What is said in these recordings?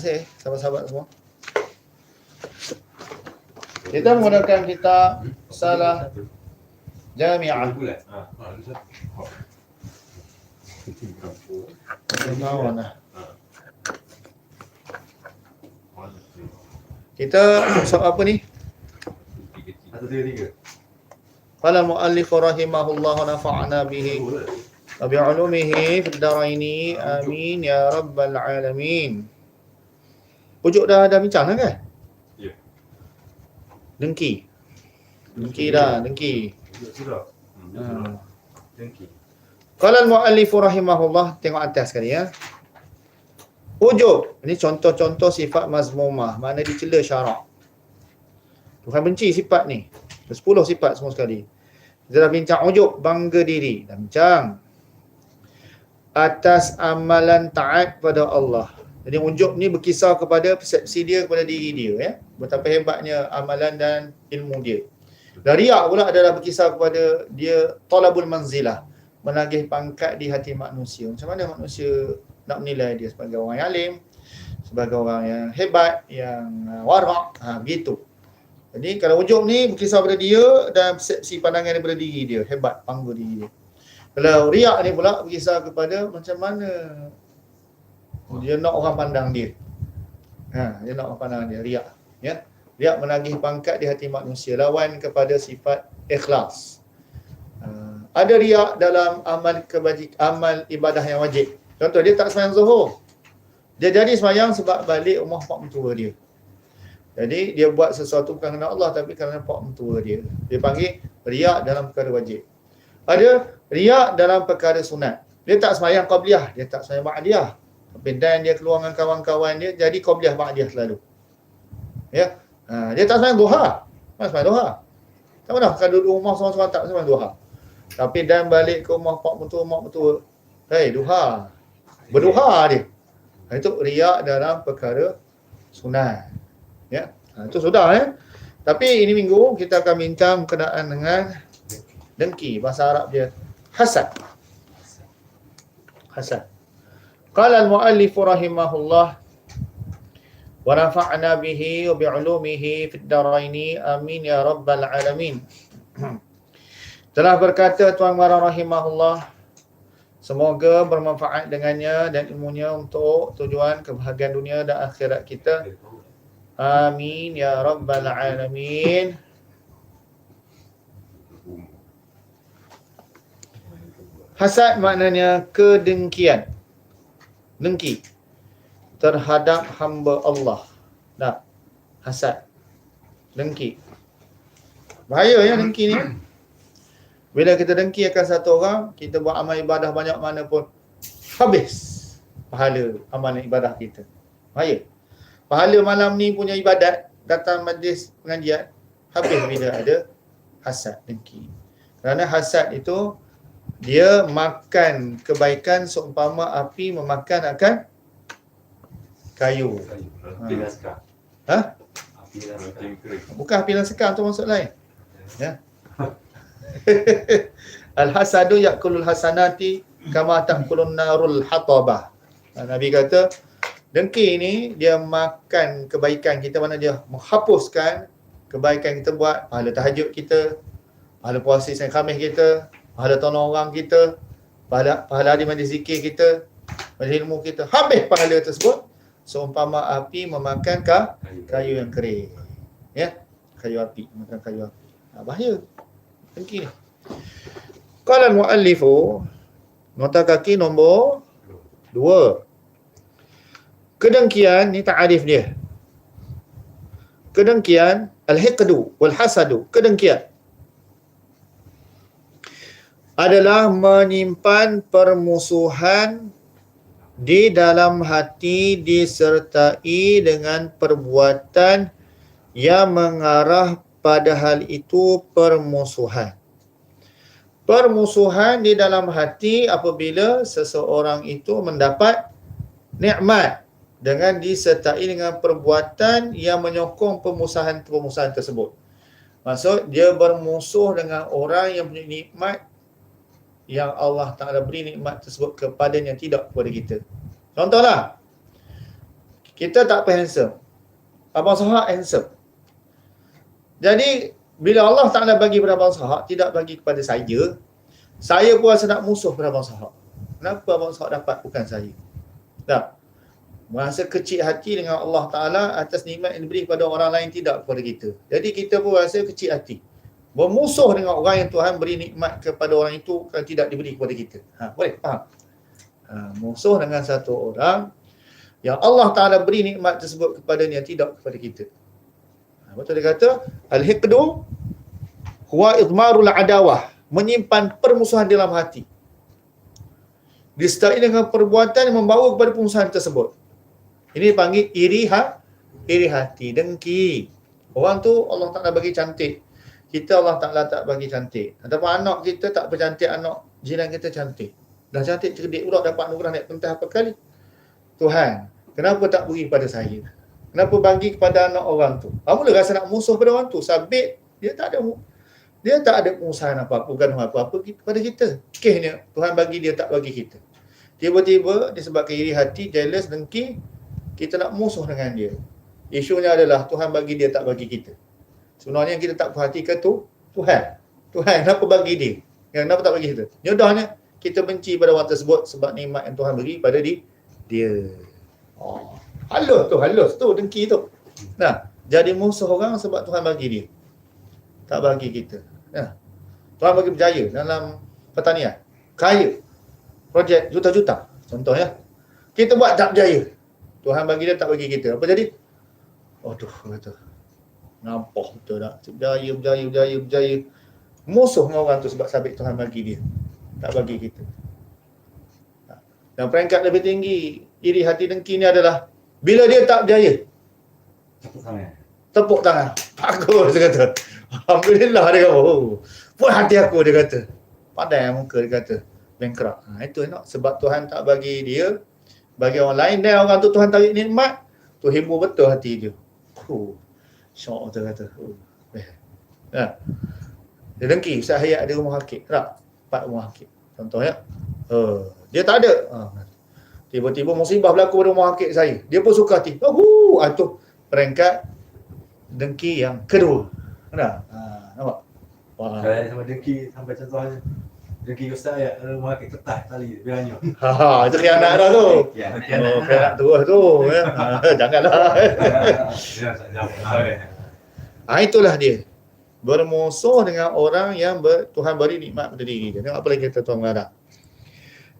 kasih sahabat-sahabat semua. Kita menggunakan kitab Salah Jami'ah. Kita soal apa ni? Qala al-muallif rahimahullah wa nafa'ana bihi wa bi'ulumihi fid daraini amin ya rabbal alamin. Pujuk dah dah bincang dah kan? Ya. Dengki. Dengki dah, dengki. Bulat sudah. Hmm. Thank you. Qala al-muallif rahimahullah tengok atas sekali ya. Ujub. Ini contoh-contoh sifat mazmumah. Mana dicela syarak. Tuhan benci sifat ni. Ada 10 sifat semua sekali. Kita dah bincang ujub, bangga diri. Dah bincang. Atas amalan taat pada Allah. Jadi ujub ni berkisar kepada persepsi dia kepada diri dia. ya. Betapa hebatnya amalan dan ilmu dia. Dan riak pula adalah berkisar kepada dia talabul manzilah menagih pangkat di hati manusia. Macam mana manusia nak menilai dia sebagai orang yang alim, sebagai orang yang hebat, yang uh, warak, ha, begitu. Jadi kalau ujung ni berkisar pada dia dan persepsi pandangan daripada diri dia, hebat, bangga diri dia. Kalau riak ni pula berkisar kepada macam mana dia nak orang pandang dia. Ha, dia nak orang pandang dia, riak. Ya. Riak menagih pangkat di hati manusia, lawan kepada sifat ikhlas. Uh, ada riak dalam amal kebajik amal ibadah yang wajib. Contoh dia tak sembahyang zuhur. Dia jadi sembahyang sebab balik rumah pak mentua dia. Jadi dia buat sesuatu bukan kerana Allah tapi kerana pak mentua dia. Dia panggil riak dalam perkara wajib. Ada riak dalam perkara sunat. Dia tak sembahyang qabliyah, dia tak sembahyang ba'diyah. Dan dia keluar dengan kawan-kawan dia jadi qabliyah ba'diyah selalu. Ya. Ha, dia tak sembahyang duha. Mana sembahyang duha? Tak pernah kalau duduk rumah seorang-seorang tak sembahyang duha. Tapi dan balik ke rumah pak mentua, mak mentua. Hei, duha. Berduha dia. Ha, itu riak dalam perkara sunat. Ya. Ha, itu sudah eh. Tapi ini minggu kita akan bincang berkenaan dengan dengki. Bahasa Arab dia hasad. Hasad. Qala al-muallif rahimahullah wa nafa'na bihi wa bi'ulumihi fid daraini amin ya rabbal alamin. Telah berkata Tuan Mara rahimahullah Semoga bermanfaat dengannya dan ilmunya untuk tujuan kebahagiaan dunia dan akhirat kita. Amin ya rabbal alamin. Hasad maknanya kedengkian. Dengki terhadap hamba Allah. Nah, hasad. Dengki. Bahaya ya dengki ni. Bila kita dengki akan satu orang, kita buat amal ibadah banyak mana pun habis pahala amalan ibadah kita. Bahaya. Pahala malam ni punya ibadat datang majlis pengajian habis bila ada hasad dengki. Kerana hasad itu dia makan kebaikan seumpama api memakan akan kayu. Api. Ha? Api naskah. Bukan api dan sekam tu maksud lain. Ya. Al-hasadu yakulul hasanati kama takulun narul hatabah. Ha, Nabi kata dengki ni dia makan kebaikan kita mana dia menghapuskan kebaikan kita buat, pahala tahajud kita, pahala puasa Isnin Khamis kita, pahala tolong orang kita, pahala pahala di majlis zikir kita, majlis ilmu kita. Habis pahala tersebut seumpama api memakan ka, kayu yang kering. Ya, kayu api, makan kayu api. Ha, bahaya. Dengki ni. Qala al-muallifu nota kaki nombor dua. Kedengkian ni ta'arif dia. Kedengkian al-hiqdu wal hasadu, kedengkian adalah menyimpan permusuhan di dalam hati disertai dengan perbuatan yang mengarah pada hal itu permusuhan. Permusuhan di dalam hati apabila seseorang itu mendapat nikmat dengan disertai dengan perbuatan yang menyokong pemusuhan-pemusuhan tersebut. Maksud dia bermusuh dengan orang yang punya nikmat yang Allah Ta'ala beri nikmat tersebut kepadanya tidak kepada kita. Contohlah, Kita tak apa handsome. Abang Sahak handsome. Jadi bila Allah Ta'ala bagi pada Abang Sahak, tidak bagi kepada saya, saya pun rasa nak musuh pada Abang Sahak. Kenapa Abang Sahak dapat bukan saya? Tak. Merasa kecil hati dengan Allah Ta'ala atas nikmat yang diberi kepada orang lain tidak kepada kita. Jadi kita pun rasa kecil hati. Bermusuh dengan orang yang Tuhan beri nikmat kepada orang itu kan tidak diberi kepada kita. Ha, boleh? Faham? Ha, musuh dengan satu orang yang Allah Ta'ala beri nikmat tersebut kepadanya tidak kepada kita. Ha, betul dia kata, Al-Hiqdu huwa idmarul adawah. Menyimpan permusuhan dalam hati. Disertai dengan perbuatan yang membawa kepada permusuhan tersebut. Ini dipanggil iri, ha? iri hati, dengki. Orang tu Allah Ta'ala bagi cantik. Kita Allah Ta'ala tak bagi cantik. Ataupun anak kita tak bercantik, anak jiran kita cantik. Dah cantik cerdik pula dapat nurah naik pentah apa kali. Tuhan, kenapa tak beri pada saya? Kenapa bagi kepada anak orang tu? Kamu mula rasa nak musuh pada orang tu. Sabit, dia tak ada dia tak ada pengusahaan apa-apa, bukan apa-apa kepada kita. Kisahnya, Tuhan bagi dia tak bagi kita. Tiba-tiba disebabkan iri hati, jealous, dengki, kita nak musuh dengan dia. Isunya adalah Tuhan bagi dia tak bagi kita. Sebenarnya kita tak perhatikan tu Tuhan. Tuhan kenapa bagi dia? Yang kenapa tak bagi kita? Nyodahnya kita benci pada orang tersebut sebab nikmat yang Tuhan beri pada di, dia. Oh. Halus tu, halus tu dengki tu. Nah, jadi musuh orang sebab Tuhan bagi dia. Tak bagi kita. Nah. Tuhan bagi berjaya dalam pertanian. Kaya. Projek juta-juta. Contohnya. Kita buat tak berjaya. Tuhan bagi dia tak bagi kita. Apa jadi? Aduh, kata. Nampak betul tak? Berjaya, berjaya, berjaya, berjaya. Musuh dengan orang tu sebab sabit Tuhan bagi dia. Tak bagi kita. Dan peringkat lebih tinggi, iri hati dengki ni adalah bila dia tak berjaya, Tepuk tangan. tepuk tangan. Bagus dia kata. Alhamdulillah dia kata. Oh, puas hati aku dia kata. Pandai muka dia kata. Bankrupt. Ha, itu nak sebab Tuhan tak bagi dia bagi orang lain dan orang tu Tuhan tarik nikmat tu hibur betul hati dia. Oh, syok dia kata. Oh. Eh. Ha. Dia dengki Ustaz Hayat ada rumah hakik. Tak? Empat rumah hakik. Contohnya. Uh, dia tak ada. Ha. Tiba-tiba musibah berlaku pada rumah hakik saya. Dia pun suka hati. Oh, ah, tu peringkat dengki yang kedua. Kenapa? Ha, nampak? Wah. Kalau sama dengki sampai contohnya dengki Ustaz ya rumah kek kertas tali biarnya. Ha, ha, itu khianat dah tu. Ya, Oh, khianat terus tu. Ya. Ha, janganlah. Ya, jawab. Ha, itulah dia. Bermusuh dengan orang yang ber, Tuhan beri nikmat pada diri dia. Tengok apa lagi kata Tuhan mengarah.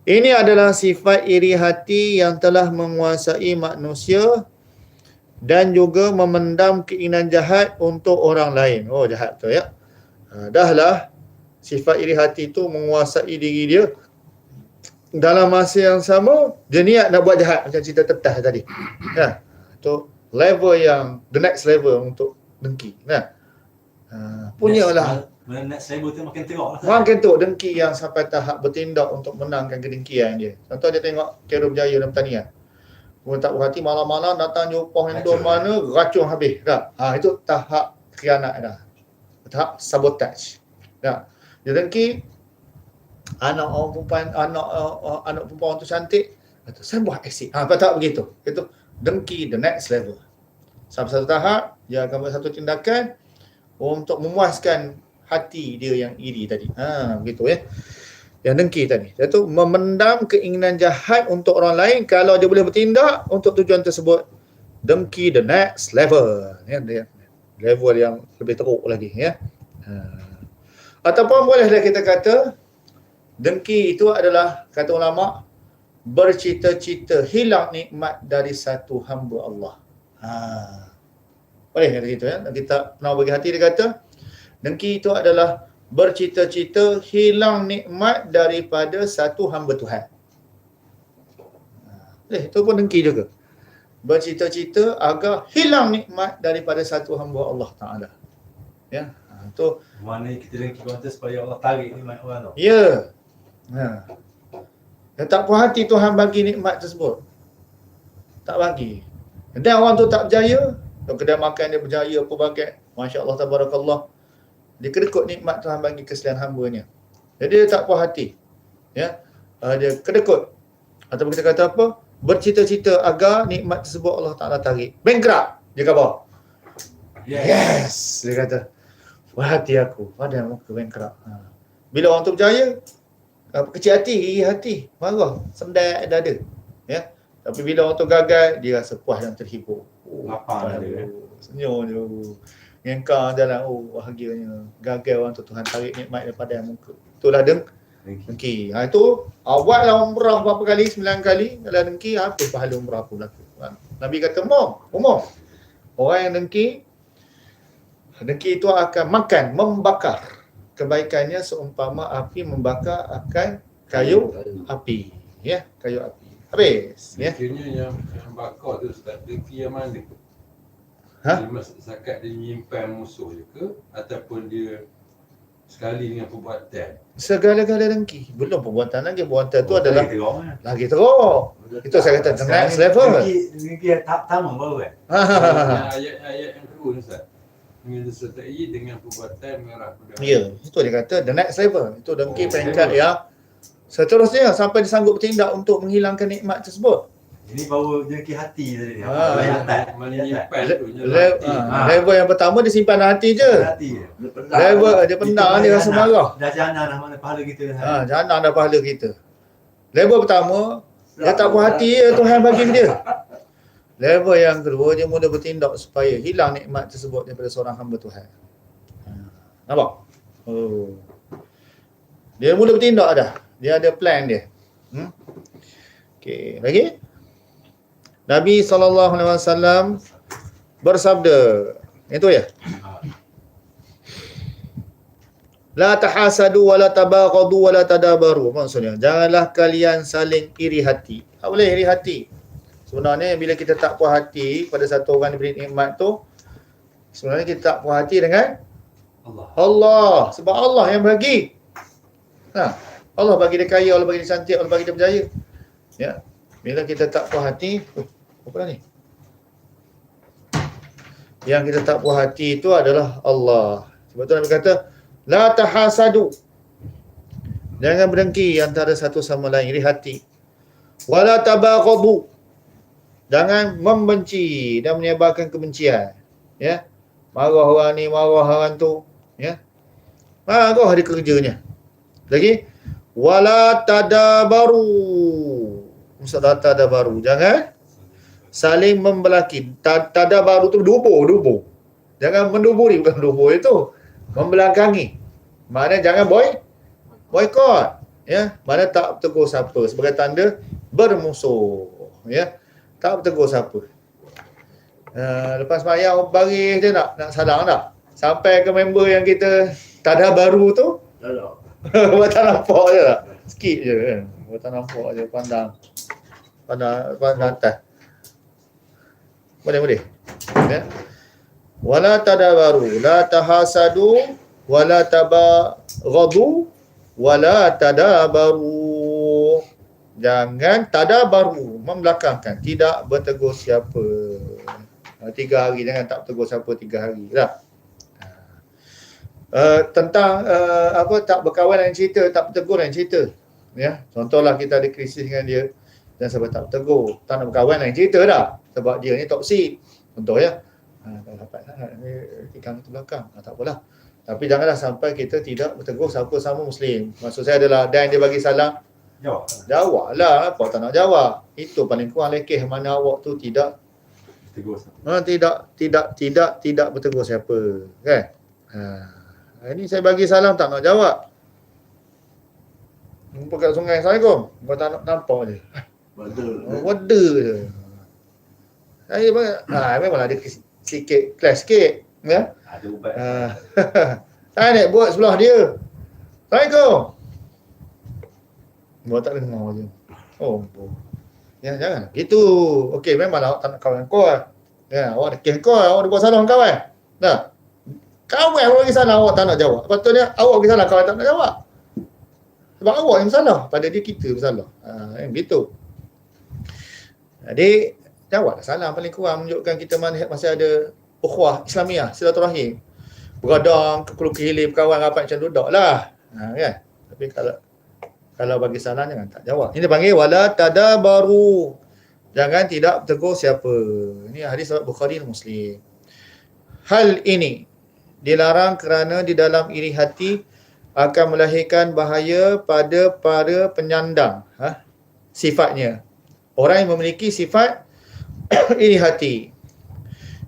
Ini adalah sifat iri hati yang telah menguasai manusia dan juga memendam keinginan jahat untuk orang lain. Oh jahat tu ya. Ha, dahlah sifat iri hati itu menguasai diri dia dalam masa yang sama dia niat nak buat jahat macam cerita tetas tadi. Ya. Itu level yang the next level untuk dengki. Punyalah Next level tu makin teruk lah. Orang kentuk dengki yang sampai tahap bertindak untuk menangkan kedengkian dia. Contoh dia tengok Kero Berjaya dalam pertanian. Orang tak berhati malam-malam datang jumpa handor Racun. mana, racun habis. Tak? Ha, itu tahap khianat dah. Tahap sabotage. Tak? Dia dengki, anak orang perempuan, anak uh, anak perempuan tu cantik, kata, saya buat asid. Ha, tak begitu. Itu dengki the next level. Sampai satu tahap, dia akan buat satu tindakan untuk memuaskan hati dia yang iri tadi. Ha, begitu ya. Yang dengki tadi. Iaitu memendam keinginan jahat untuk orang lain kalau dia boleh bertindak untuk tujuan tersebut. Dengki the next level. Ya, dia, level yang lebih teruk lagi ya. Ha. Ataupun boleh kita kata dengki itu adalah kata ulama bercita-cita hilang nikmat dari satu hamba Allah. Ha. Boleh kata gitu ya. Dan kita pernah bagi hati dia kata dengki itu adalah bercita-cita hilang nikmat daripada satu hamba Tuhan. Ha. Eh, itu pun dengki juga. Bercita-cita agar hilang nikmat daripada satu hamba Allah Taala. Ya. Ha, itu Mana kita dengki tu supaya Allah tarik ni mak orang tu. Ya. Ha. Dan tak puas hati Tuhan bagi nikmat tersebut. Tak bagi. Dan orang tu tak berjaya, dan kedai makan dia berjaya apa bagai. Masya Allah, tabarakallah. Dia kedekut nikmat Tuhan bagi keselian hambanya. Jadi dia tak puas hati. Ya. Uh, dia kedekut. Ataupun kita kata apa? bercita-cita agar nikmat tersebut Allah Ta'ala tarik. Bankrupt. Dia kata, yes. Dia kata, wah hati aku, pada muka bankrupt. Ha. Bila orang tu berjaya, apa, kecil hati, iri hati, marah, sendak dada. Ya. Tapi bila orang tu gagal, dia rasa puas dan terhibur. Oh, Lapang tuan dia, aku, Senyum je. Ngengkang jalan, oh bahagianya. Gagal orang tu Tuhan tarik nikmat daripada yang muka. Itulah deng dengki. Ha, itu awal lah umrah berapa kali? Sembilan kali. Kalau dengki, apa pahala umrah pun berlaku. Ha, Nabi kata, umum. Umum. Orang yang dengki, dengki itu akan makan, membakar. Kebaikannya seumpama api membakar akan kayu api. Ya, kayu api. Habis. Ya. Akhirnya yang, yang bakar tu Ustaz, dengki yang mana? Ha? Dia mas- Zakat dia menyimpan musuh je ke? Ataupun dia sekali dengan perbuatan? Segala-gala dengki. Belum perbuatan lagi. Perbuatan itu Oh, adalah lagi teruk, kan? lagi teruk. Itu saya kata, the next level. Dengki, dengki tahap pertama baru kan? Yang ayat-ayat yang kedua ni Ustaz. Dengan disertai dengan perbuatan merah putih. Ya, itu dia kata the next level. Itu dengki Oh, peringkat yang seterusnya sampai dia sanggup bertindak untuk menghilangkan nikmat tersebut. Ini baru dengki hati tadi. Ah, Yang ya. atas. Menyimpan Le- tu je le- hati. ah, level yang pertama dia simpan dalam hati je. Hati je. Level dia pendam dia rasa marah. Dah jana dah mana pahala kita. Ha, jangan dah pahala kita. Level pertama, dia tak puas hati je Tuhan bagi dia. Level yang kedua, dia mula bertindak supaya hilang nikmat tersebut daripada seorang hamba Tuhan. Ha, nampak? Oh. Dia mula bertindak dah. Dia ada plan dia. Hmm? Okey, lagi? Nabi SAW bersabda. Itu ya? La tahasadu wa la tabaghadu wa la tadabaru. Maksudnya, janganlah kalian saling iri hati. Tak boleh iri hati. Sebenarnya bila kita tak puas hati pada satu orang diberi nikmat tu, sebenarnya kita tak puas hati dengan Allah. Allah. Sebab Allah yang bagi. Ha. Allah bagi dia kaya, Allah bagi dia cantik, Allah bagi dia berjaya. Ya. Bila kita tak puas hati, oh, apa ni? Yang kita tak puas hati itu adalah Allah. Sebab tu Nabi kata, La tahasadu. Jangan berdengki antara satu sama lain, iri hati. Wala tabaghadu. Jangan membenci dan menyebarkan kebencian. Ya. Marah orang ni, marah orang tu. Ya. Marah ada kerjanya. Lagi. Wala tadabaru. Maksudnya tadabaru. Jangan saling membelaki. Ta- Tadabaru tu dubur, dubur. Jangan menduburi, bukan dubur itu. Membelakangi. Mana jangan boy, boykot. Ya, mana tak tegur siapa sebagai tanda bermusuh. Ya, tak bertegur siapa. Uh, lepas mayang baris dia nak nak salang tak? Sampai ke member yang kita tada baru tu, buat tak nampak je lah. Sikit je kan. Buat tak nampak je pandang. Pandang, pandang atas. Boleh boleh. Ya. Wala tadabaru, la tahasadu, wala tabaghadu, wala tadabaru. Jangan tadabaru, membelakangkan, tidak bertegur siapa. Tiga hari, jangan tak bertegur siapa tiga hari lah. Uh, tentang uh, apa tak berkawan lain cerita, tak bertegur lain cerita. Ya, contohlah kita ada krisis dengan dia dan sebab tak bertegur, tak nak berkawan lain cerita dah. Sebab dia ni toksik. Contoh ya. Ha, tak dapat sangat ni ikan itu belakang. Ha, tak apalah. Tapi janganlah sampai kita tidak bertegur siapa sama muslim. Maksud saya adalah dan dia bagi salam, Jawab. jawab lah. Apa tak nak jawab. Itu paling kurang lekeh mana awak tu tidak Tegur. ha, tidak tidak tidak tidak bertegur siapa. Kan? Ha, ini saya bagi salam tak nak jawab. Jumpa kat sungai Assalamualaikum. Kau tak nak nampak je. Betul. Oh, Wada je. Saya pun, ha, memang ada sikit kelas sikit. Ya. Ada ubat. Ha. saya nak buat sebelah dia. Assalamualaikum. Buat tak dengar je. Oh, oh. Ya, jangan. Gitu. Okey, memanglah awak tak nak kawan kau. lah. Ya, awak ada kes kau, awak ada buat dengan kawan. Dah. Kawan awak bagi salah, awak tak nak jawab. Patutnya awak bagi salah, kawan tak nak jawab. Sebab awak yang bersalah. Pada dia kita bersalah. Ha, yang gitu. Jadi, jawablah salam paling kurang menunjukkan kita masih, ada ukhuwah Islamiah, silaturahim. Beradang, ke kulu ke hilir, berkawan rapat macam duduk lah. Ha, kan? Tapi kalau kalau bagi salam jangan tak jawab. Ini panggil wala tadabaru. Jangan tidak tegur siapa. Ini hadis Bukhari Muslim. Hal ini dilarang kerana di dalam iri hati akan melahirkan bahaya pada para penyandang ha? sifatnya. Orang yang memiliki sifat iri hati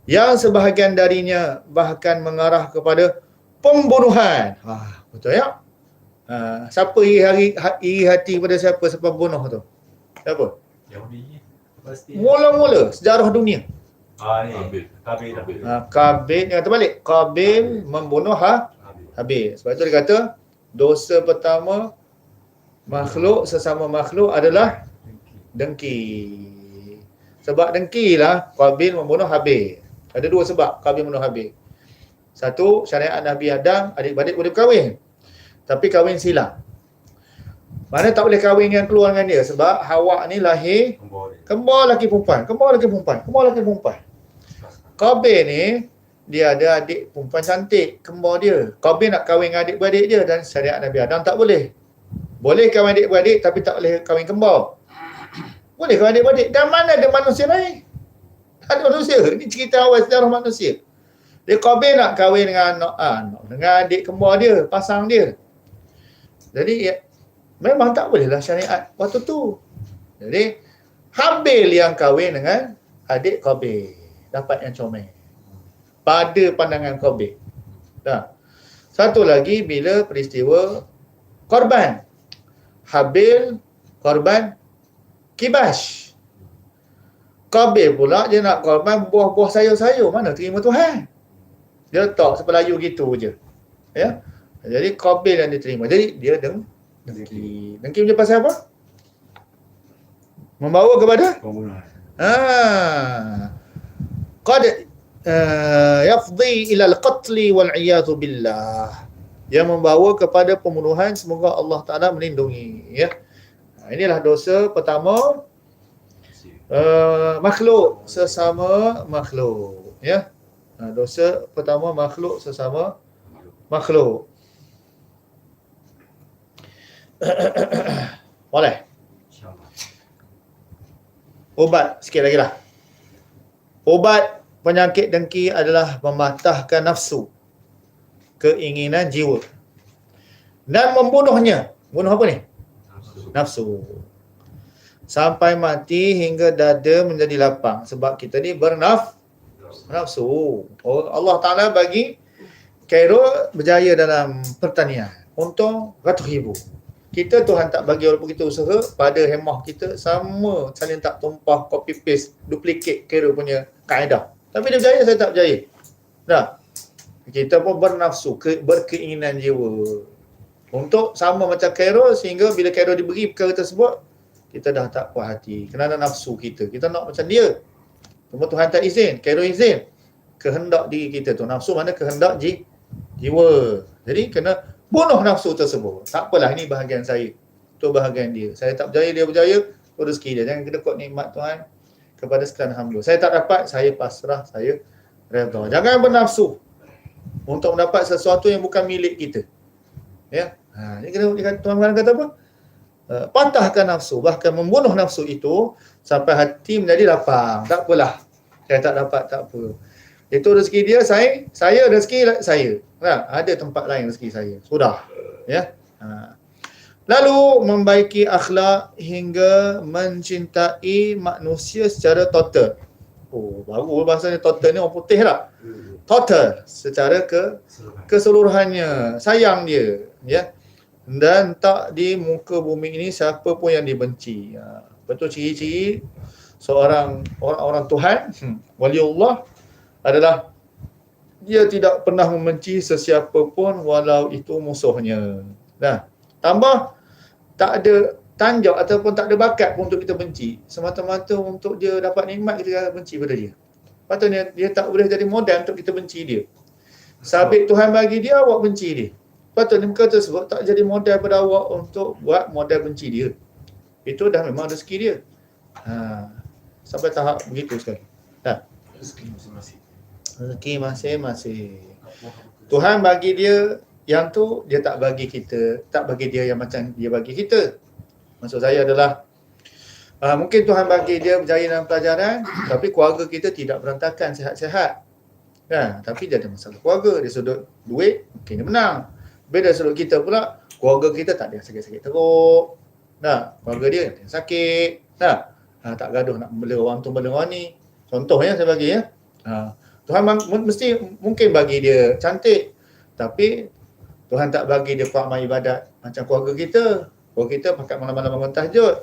yang sebahagian darinya bahkan mengarah kepada pembunuhan. Ha, betul ya? Ha, siapa iri, hari, ha- iri hati pada siapa siapa bunuh tu? Siapa? Yahudi pasti. Mula-mula sejarah dunia. Ah ni. Kabil. Ha, Kabil, yang kata balik, Kabil membunuh ha, Habil. Sebab itu dia kata, dosa pertama makhluk sesama makhluk adalah dengki. Sebab dengki lah Qabil membunuh Habil. Ada dua sebab Qabil membunuh Habil. Satu, syariat Nabi Adam, adik-beradik boleh berkahwin. Tapi kahwin silang. Mana tak boleh kahwin dengan keluar dengan dia sebab Hawa ni lahir kembar lelaki perempuan, kembar lelaki perempuan, kembar lelaki perempuan. Qabil ni dia ada adik perempuan cantik, kembar dia. Qabil nak kahwin dengan adik-beradik dia dan syariat Nabi Adam tak boleh. Boleh kahwin adik-beradik tapi tak boleh kahwin kembar. Boleh kahwin adik-beradik. Dan mana ada manusia lain? Tak ada manusia. Ini cerita awal sejarah manusia. Dia Qabil nak kahwin dengan anak, anak dengan adik kembar dia, pasang dia. Jadi ya, memang tak bolehlah syariat waktu tu. Jadi Habil yang kahwin dengan adik Qabil. Dapat yang comel. Pada pandangan Qabil. Dah. Satu lagi bila peristiwa korban. Habil korban kibash. Qabil pula dia nak korban buah-buah sayur-sayur. Mana terima Tuhan? Dia letak sepelayu gitu je. Ya. Jadi Qabil yang diterima. Jadi dia deng dengki. Dengki punya pasal apa? Membawa kepada Pembunuhan. Ah. Qad uh, yafdi ila al-qatl wal iyadhu billah. Yang membawa kepada pembunuhan semoga Allah Taala melindungi ya. Inilah dosa pertama uh, makhluk sesama makhluk ya. Dosa pertama makhluk sesama makhluk. Boleh. InsyaAllah. Ubat sikit lagi lah. Ubat penyakit dengki adalah mematahkan nafsu, keinginan jiwa dan membunuhnya. Bunuh apa ni? Nafsu. Sampai mati hingga dada menjadi lapang sebab kita ni bernaf nafsu. Oh, Allah Taala bagi Cairo berjaya dalam pertanian. Untung ratus ribu. Kita Tuhan tak bagi walaupun kita usaha pada hemah kita sama saling tak tumpah copy paste duplicate Cairo punya kaedah. Tapi dia berjaya saya tak berjaya. Dah. Kita pun bernafsu, ke, berkeinginan jiwa. Untuk sama macam Cairo sehingga bila Cairo diberi perkara tersebut kita dah tak puas hati kerana nafsu kita. Kita nak macam dia. Cuma Tuhan tak izin, Cairo izin. Kehendak diri kita tu. Nafsu mana kehendak ji, jiwa. Jadi kena bunuh nafsu tersebut. Tak apalah ini bahagian saya. Itu bahagian dia. Saya tak berjaya, dia berjaya. Itu rezeki dia. Jangan kedekut nikmat Tuhan kepada sekalian hamba. Saya tak dapat, saya pasrah, saya redha. Jangan bernafsu untuk mendapat sesuatu yang bukan milik kita. Ya. Ha, ini kena dia kata, Tuhan kata apa? Uh, patahkan nafsu, bahkan membunuh nafsu itu sampai hati menjadi lapang. Tak apalah. Saya tak dapat, tak apa. Itu rezeki dia, saya, saya rezeki saya. Nah, ada tempat lain rezeki saya. Sudah. Ya. Ha. Lalu membaiki akhlak hingga mencintai manusia secara total. Oh, baru bahasanya total ni orang putih tak? Total secara ke Seluruhan. keseluruhannya. Sayang dia, ya. Dan tak di muka bumi ini siapa pun yang dibenci. Ha. Betul ciri-ciri seorang orang-orang Tuhan, hmm, waliullah adalah dia tidak pernah membenci sesiapa pun walau itu musuhnya. Nah, tambah tak ada tanjak ataupun tak ada bakat pun untuk kita benci. Semata-mata untuk dia dapat nikmat kita benci pada dia. Patutnya dia tak boleh jadi modal untuk kita benci dia. Sabit Tuhan bagi dia, awak benci dia. Patutnya perkara tersebut tak jadi modal pada awak untuk buat modal benci dia. Itu dah memang rezeki dia. Ha, sampai tahap begitu sekali. Dah. Rezeki masing-masing. Rezeki masing-masing. Tuhan bagi dia yang tu dia tak bagi kita, tak bagi dia yang macam dia bagi kita. Maksud saya adalah Uh, mungkin Tuhan bagi dia berjaya dalam pelajaran tapi keluarga kita tidak berantakan sihat-sihat. Kan? Tapi dia ada masalah keluarga, dia sudut duit, mungkin dia menang. Beda sudut kita pula, keluarga kita tak ada sakit-sakit teruk. Nah, keluarga dia ada sakit. Nah, ha, tak gaduh nak bela orang tu bela orang ni. Contohnya saya bagi ya. Ha, Tuhan mesti mungkin bagi dia cantik tapi Tuhan tak bagi dia kuat amal ibadat macam keluarga kita. Keluarga kita pakai malam-malam bangun tahajud.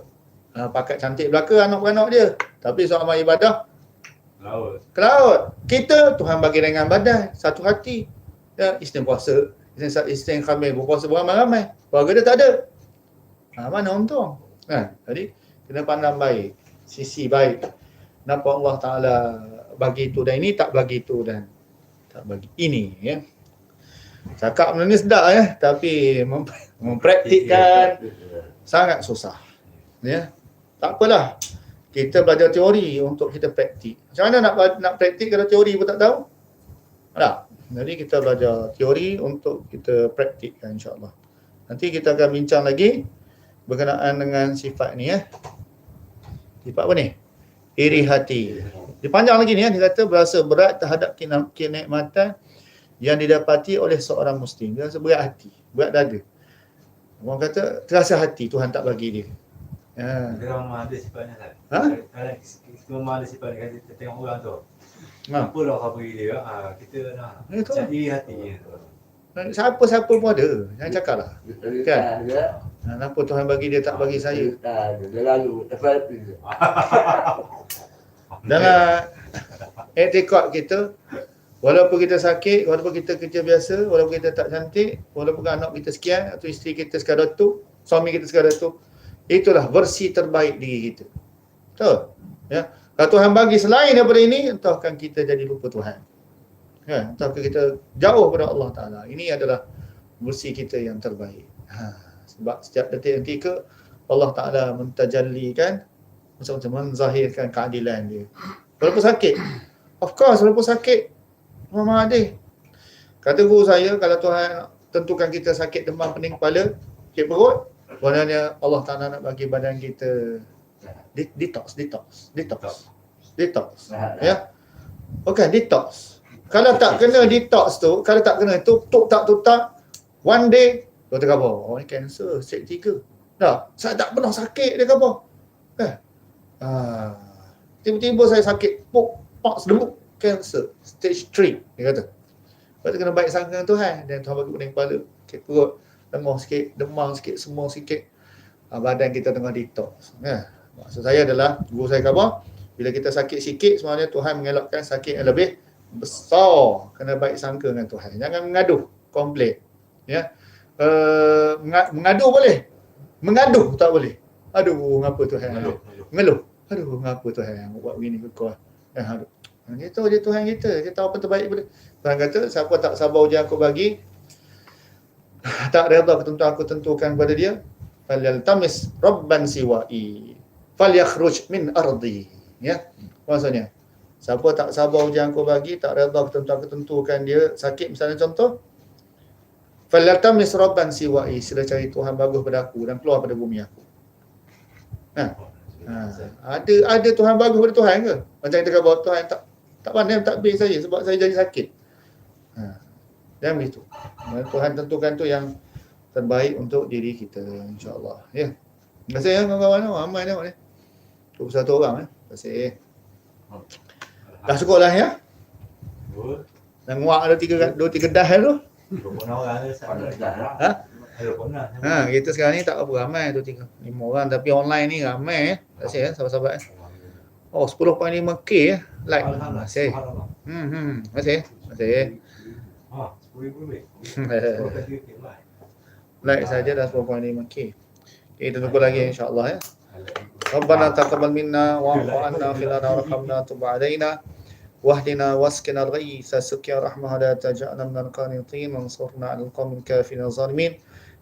Ha, pakai cantik belaka anak-anak dia. Tapi soal amal ibadah Laut. ke laut. Kita Tuhan bagi ringan badan, satu hati. Ya, Isnin puasa, Isnin, Isnin Khamis berpuasa beramai-ramai. Keluarga dia tak ada. Ha, mana untung? Kan? Jadi kena pandang baik, sisi baik. Kenapa Allah Taala bagi itu dan ini tak bagi itu dan tak bagi ini ya. Cakap benda ni sedap ya, tapi mem- mempraktikkan sangat susah. Ya. Tak apalah. Kita belajar teori untuk kita praktik. Macam mana nak nak praktik kalau teori pun tak tahu? Tak. Jadi kita belajar teori untuk kita praktikkan insya-Allah. Nanti kita akan bincang lagi berkenaan dengan sifat ni ya. Sifat apa ni? Iri hati. Dia panjang lagi ni ya, dia kata berasa berat terhadap kenikmatan yang didapati oleh seorang muslim. Dia rasa berat hati, berat dada. Orang kata terasa hati Tuhan tak bagi dia. Ya. Kita memang ada sifatnya. Ha? Kita memang ada sifat kan kita tengok orang tu. Ha. Apa dah kau bagi dia? Ah, kita nak Ya, tu. cari hati dia tu. Siapa-siapa pun ada. Jangan cakap lah. Kan? Ha, Kenapa Tuhan bagi dia tak bagi saya? Dia lalu. FLP. Dalam etikot kita, walaupun kita sakit, walaupun kita kerja biasa, walaupun kita tak cantik, walaupun anak kita sekian atau isteri kita sekadar tu, suami kita sekadar tu, itulah versi terbaik diri kita. Betul? Ya. Kalau Tuhan bagi selain daripada ini, entahkan kita jadi lupa Tuhan. Ya, entahkan kita jauh pada Allah Ta'ala. Ini adalah versi kita yang terbaik. Ha, sebab setiap detik ketika Allah Ta'ala mentajallikan macam-macam menzahirkan keadilan dia. Walaupun sakit. Of course, walaupun sakit. Mama ada. Kata guru saya, kalau Tuhan tentukan kita sakit demam pening kepala, sakit perut, maknanya Allah Ta'ala nak bagi badan kita de- detox, detox, detox, detox. Ya. Okey, detox. Kalau tak kena detox tu, kalau tak kena tu, tuk tak tuk tak, one day, doktor kata, oh ni cancer, stage 3. Dah, saya tak pernah sakit, dia kata. Eh, Ah, tiba-tiba saya sakit, pok, pak sedemuk, cancer, stage 3, dia kata. Lepas tu kena baik sangka dengan Tuhan, dan Tuhan bagi pening kepala, sakit perut, lemah sikit, demam sikit, semua sikit. Ah, badan kita tengah detox. Ya. Maksud saya adalah, guru saya kata, bila kita sakit sikit, sebenarnya Tuhan mengelakkan sakit yang lebih besar. Kena baik sangka dengan Tuhan. Jangan mengaduh, komplain. Ya. Uh, mengadu boleh. Mengaduh tak boleh. Aduh, ngapa Tuhan? Mengeluh. Aduh, ngapa Tuhan buat begini ke kau? Eh, aduh. Dia tahu dia Tuhan kita. Dia tahu apa terbaik pada. Tuhan kata, siapa tak sabar ujian aku bagi, tak redha ketentuan aku tentukan kepada dia, falyaltamis rabban siwa'i falyakhruj min ardi. Ya. Maksudnya, siapa tak sabar ujian aku bagi, tak redha ketentuan aku tentukan dia, sakit misalnya contoh, falyaltamis rabban siwa'i, sila cari Tuhan bagus pada aku dan keluar pada bumi aku. Ha, ada ada Tuhan bagus pada Tuhan ke? Macam kita kata Tuhan tak tak pandai takbir saya sebab saya jadi sakit. Ha. Dan begitu. Tuhan tentukan tu yang terbaik untuk diri kita insya-Allah. Ya. Terima kasih ya kawan-kawan. Ramai tengok ni. 21 orang ya. Terima kasih. Dah cukup lah ya. Dan nguak ada tiga dua tiga dah tu. Orang ada sana. Ha? Ha, kita sekarang ni tak apa ramai tu tiga lima orang tapi online ni ramai ya. Terima kasih ya sahabat-sahabat. Oh 10.5k ya. Like. Terima kasih. Hmm, hmm. Terima kasih. Terima kasih. Ah, sepuluh ribu lebih. Sepuluh kali lebih lah. like saja dah 10.5k. Okay, kita tunggu lagi insya-Allah ya. ربنا تقبل منا واعف عنا في لنا وارحمنا تب علينا واهدنا واسقنا الغيث سقيا رحمة لا تجعلنا من القانطين وانصرنا على القوم الكافرين الظالمين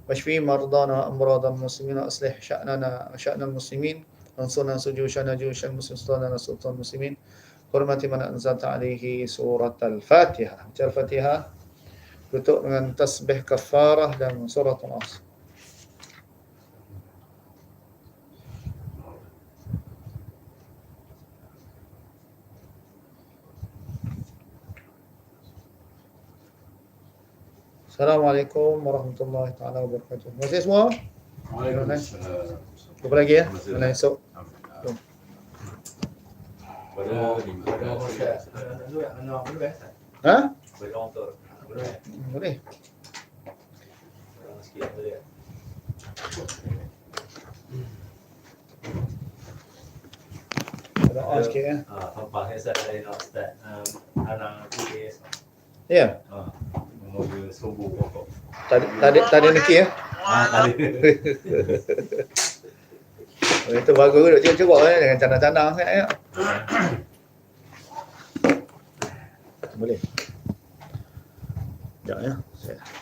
واشفي مرضانا وامراض المسلمين اصلح شاننا وشان المسلمين انصرنا انصر جيوشنا جيوش المسلمين سلطان سلطان المسلمين حرمة من انزلت عليه سورة الفاتحة جر الفاتحة من تسبح كفارة دم سورة العصر السلام عليكم ورحمة الله تعالى وبركاته. ما اسمه؟ وعليكم السلام. شكرا لك يا. Alhamdulillah. Pada pada masyarakat dulu yang anak dulu eh. Ha? Pada orang tu. Dulu eh. Boleh. Orang sikit boleh. Doa sikit ya. Ah, tampaknya saya nak start anak tulis. Ya. Ah, mobil subuh pokok. Tak ada- tak ada tak ada neki ya. Ah, tadi. Oh, itu bagus duduk cerok-cerok eh dengan canang-canang kan ya. Boleh. Ya ya. Saya-